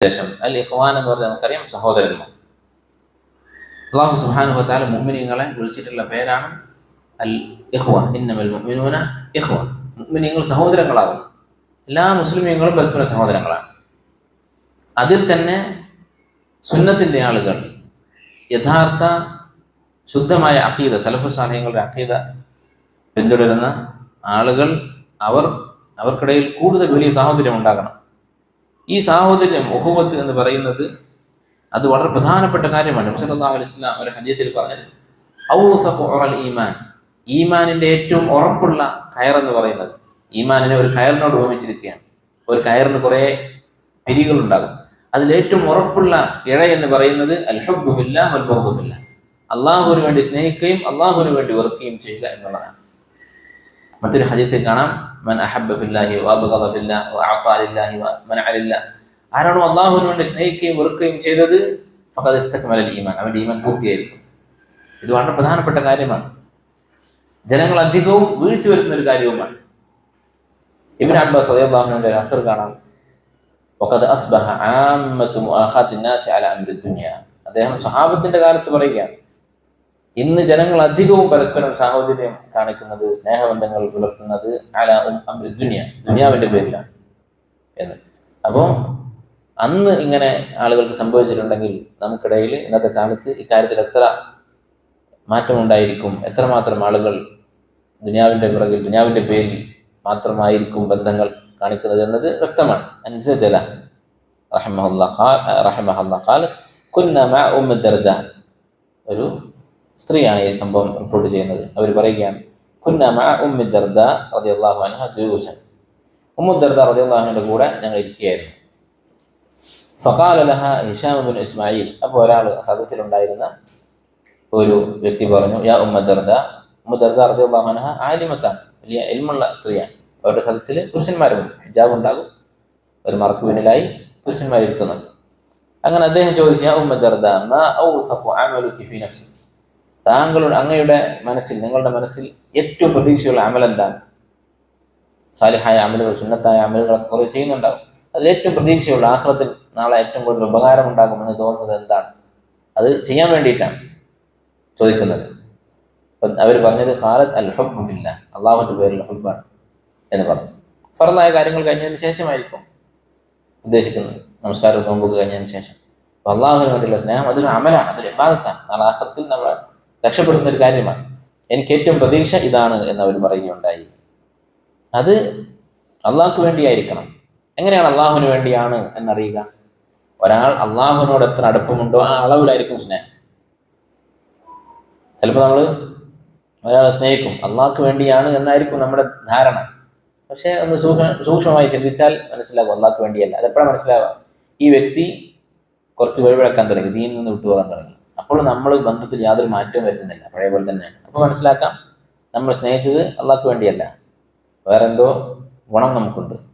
ശേഷം അൽ ഇഹ്വാൻ എന്ന് പറഞ്ഞാൽ നമുക്കറിയാം സഹോദരന്മാർ. അള്ളാഹു സുബ്ഹാനഹു മുഹ്മിനിങ്ങളെ മുഅ്മിനീങ്ങളെ വിളിച്ചിട്ടുള്ള പേരാണ് അൽ ഇഖ്വ ഇന്നമൽ മുഅ്മിനൂന ഇഖ്വ മുഅ്മിനീങ്ങൾ സഹോദരങ്ങളാകും എല്ലാ മുസ്ലിമീങ്ങളും പരസ്പര സഹോദരങ്ങളാണ്. അതിൽ തന്നെ സുന്നത്തിന്റെ ആളുകൾ യഥാർത്ഥ ശുദ്ധമായ അക്കീത സലഫു സാലഹ്യങ്ങളുടെ അക്കീത പിന്തുടരുന്ന ആളുകൾ അവർ അവർക്കിടയിൽ കൂടുതൽ വലിയ സാഹോദര്യം ഉണ്ടാകണം. ഈ സാഹോദര്യം ഉഹുവത്ത് എന്ന് പറയുന്നത് അത് വളരെ പ്രധാനപ്പെട്ട കാര്യമാണ്. സല്ലല്ലാഹു അലൈഹി ഒരു ഹദീസിൽ പറഞ്ഞത് ഈമാൻ. ഈമാനിന്റെ ഏറ്റവും ഉറപ്പുള്ള കയറെന്ന് പറയുന്നത് ഈമാനിനെ ഒരു കയറിനോട് ഉപമിച്ചിരിക്കുകയാണ്. ഒരു കയറിന് കുറേ പിരികളുണ്ടാകും. അതിൽ ഏറ്റവും ഉറപ്പുള്ള ഇഴ എന്ന് പറയുന്നത് അൽഹബുല്ല അൽബുല്ല അള്ളാഹുവിന് വേണ്ടി സ്നേഹിക്കുകയും അള്ളാഹുവിന് വേണ്ടി വെറുക്കുകയും ചെയ്യുക എന്നുള്ളതാണ്. മറ്റൊരു ഹജത്തിൽ കാണാം മൻ അഹബില്ലാഹി വാബില്ല ആരാണോ അള്ളാഹുവിന് വേണ്ടി സ്നേഹിക്കുകയും വെറുക്കുകയും ചെയ്തത്? അവന്റെ ഈമാൻ ഈമാൻ പൂർത്തിയായിരിക്കും. ഇത് വളരെ പ്രധാനപ്പെട്ട കാര്യമാണ്. ജനങ്ങൾ അധികവും വീഴ്ച വരുന്ന ഒരു കാര്യവുമാണ്. ഇബിൻ അബ്ബാസ് അള്ളാഹുവിന്റെ അഫർ കാണാം. അസ്ബഹ അദ്ദേഹം സഹാബത്തിന്റെ കാലത്ത് പറയുകയാണ്. ഇന്ന് ജനങ്ങൾ അധികവും പരസ്പരം സാഹോദര്യം കാണിക്കുന്നത് സ്നേഹബന്ധങ്ങൾ പുലർത്തുന്നത് അല ദുനിയ ദുനിയാവിന്റെ പേരിലാണ് എന്ന്. അപ്പോൾ അന്ന് ഇങ്ങനെ ആളുകൾക്ക് സംഭവിച്ചിട്ടുണ്ടെങ്കിൽ നമുക്കിടയിൽ ഇന്നത്തെ കാലത്ത് ഇക്കാര്യത്തിൽ എത്ര മാറ്റമുണ്ടായിരിക്കും എത്രമാത്രം ആളുകൾ ദുനിയാവിന്റെ പിറകിൽ ദുനിയാവിന്റെ പേരിൽ മാത്രമായിരിക്കും ബന്ധങ്ങൾ കാണിക്കുന്നത് എന്നത് വ്യക്തമാണ്. അൻസജല ജല റഹ്മഹല്ല ഖാൽ കുന്ന കുന്നമ ഉമ്മ ദർദ ഒരു സ്ത്രീയാണ് ഈ സംഭവം റിപ്പോർട്ട് ചെയ്യുന്നത്. അവർ പറയുകയാണ് കുന്നമ ഉമ്മി ദർദ റളിയല്ലാഹു അൻഹ ജൂസൻ. ഉമ്മു ദർദ റളിയല്ലാഹുവിന്റെ കൂടെ ഞങ്ങൾ ഇരിക്കുകയായിരുന്നു. ഫഖാല ലഹ ഹിഷാം ഇസ്മായിൽ. അപ്പോൾ ഒരാൾ സദസ്സിലുണ്ടായിരുന്ന ഒരു വ്യക്തി പറഞ്ഞു യാ ഉമ്മ ദർദ. ഉമ്മ ദർദ റളിയല്ലാഹു അൻഹ ആലിമത്താണ് വലിയ എൽമുള്ള സ്ത്രീയാണ്. അവരുടെ സദസ്സിൽ പുരുഷന്മാരുണ്ട് ഹിജാബ് ഉണ്ടാകും. ഒരു മറക്ക് പിന്നിലായി പുരുഷന്മാരിക്കുന്നുണ്ട് അങ്ങനെ അദ്ദേഹം ചോദിച്ചു യാ ഉമ്മ ദർദ മാ ഔസഖു അമലുകി ഫീ നഫ്സികി താങ്കളുടെ അങ്ങയുടെ മനസ്സിൽ നിങ്ങളുടെ മനസ്സിൽ ഏറ്റവും പ്രതീക്ഷയുള്ള അമൽ എന്താണ് സാലിഹായ അമലുകൾ സുന്നത്തായ അമലുകളൊക്കെ കുറേ ചെയ്യുന്നുണ്ടാകും അതിൽ ഏറ്റവും പ്രതീക്ഷയുള്ള ആഹ്ലത്തിൽ നാളെ ഏറ്റവും കൂടുതൽ ഉപകാരം ഉണ്ടാകുമെന്ന് തോന്നുന്നത് എന്താണ്? അത് ചെയ്യാൻ വേണ്ടിയിട്ടാണ് ചോദിക്കുന്നത്. അവർ പറഞ്ഞത് കാലത്ത് അൽ അള്ളാഹുവിന്റെ പേരിൽ ഹബ്ബാണ് എന്ന് പറഞ്ഞു. ഫറന്നായ കാര്യങ്ങൾ കഴിഞ്ഞതിന് ശേഷമായിരിക്കും ഉദ്ദേശിക്കുന്നത്. നമസ്കാരം നോമ്പ് കഴിഞ്ഞതിന് ശേഷം. അള്ളാഹുവിന് വേണ്ടിയുള്ള സ്നേഹം അതൊരു അമലാണ് അതൊരു വിവാദത്താണ് നാളെ ആഹ്ലത്തിൽ നമ്മൾ രക്ഷപ്പെടുന്ന ഒരു കാര്യമാണ്. എനിക്ക് ഏറ്റവും പ്രതീക്ഷ ഇതാണ് എന്ന് അവർ പറയുകയുണ്ടായി. അത് അള്ളാഹ്ക്ക് വേണ്ടിയായിരിക്കണം. എങ്ങനെയാണ് അള്ളാഹുവിന് വേണ്ടിയാണ് എന്നറിയുക? ഒരാൾ അള്ളാഹുവിനോട് എത്ര അടുപ്പമുണ്ടോ ആ അളവിലായിരിക്കും സ്നേഹം. ചിലപ്പോൾ നമ്മൾ ഒരാളെ സ്നേഹിക്കും. അള്ളാഹ്ക്ക് വേണ്ടിയാണ് എന്നായിരിക്കും നമ്മുടെ ധാരണ. പക്ഷേ ഒന്ന് സൂക്ഷ്മ സൂക്ഷ്മമായി ചിന്തിച്ചാൽ മനസ്സിലാകും അള്ളാഹ്ക്ക് വേണ്ടിയല്ല. അതെപ്പോഴാണ് മനസ്സിലാവുക? ഈ വ്യക്തി കുറച്ച് വഴിവിളക്കാൻ തുടങ്ങി ദീനിൽ നിന്ന് വിട്ടുപോകാൻ തുടങ്ങി. അപ്പോൾ നമ്മൾ ബന്ധത്തിൽ യാതൊരു മാറ്റവും വരുത്തുന്നില്ല. പഴയ പോലെ തന്നെയാണ്. അപ്പോൾ മനസ്സിലാക്കാം നമ്മൾ സ്നേഹിച്ചത് അള്ളാഹ്ക്ക് വേണ്ടിയല്ല. വേറെന്തോ ഗുണം നമുക്കുണ്ട്.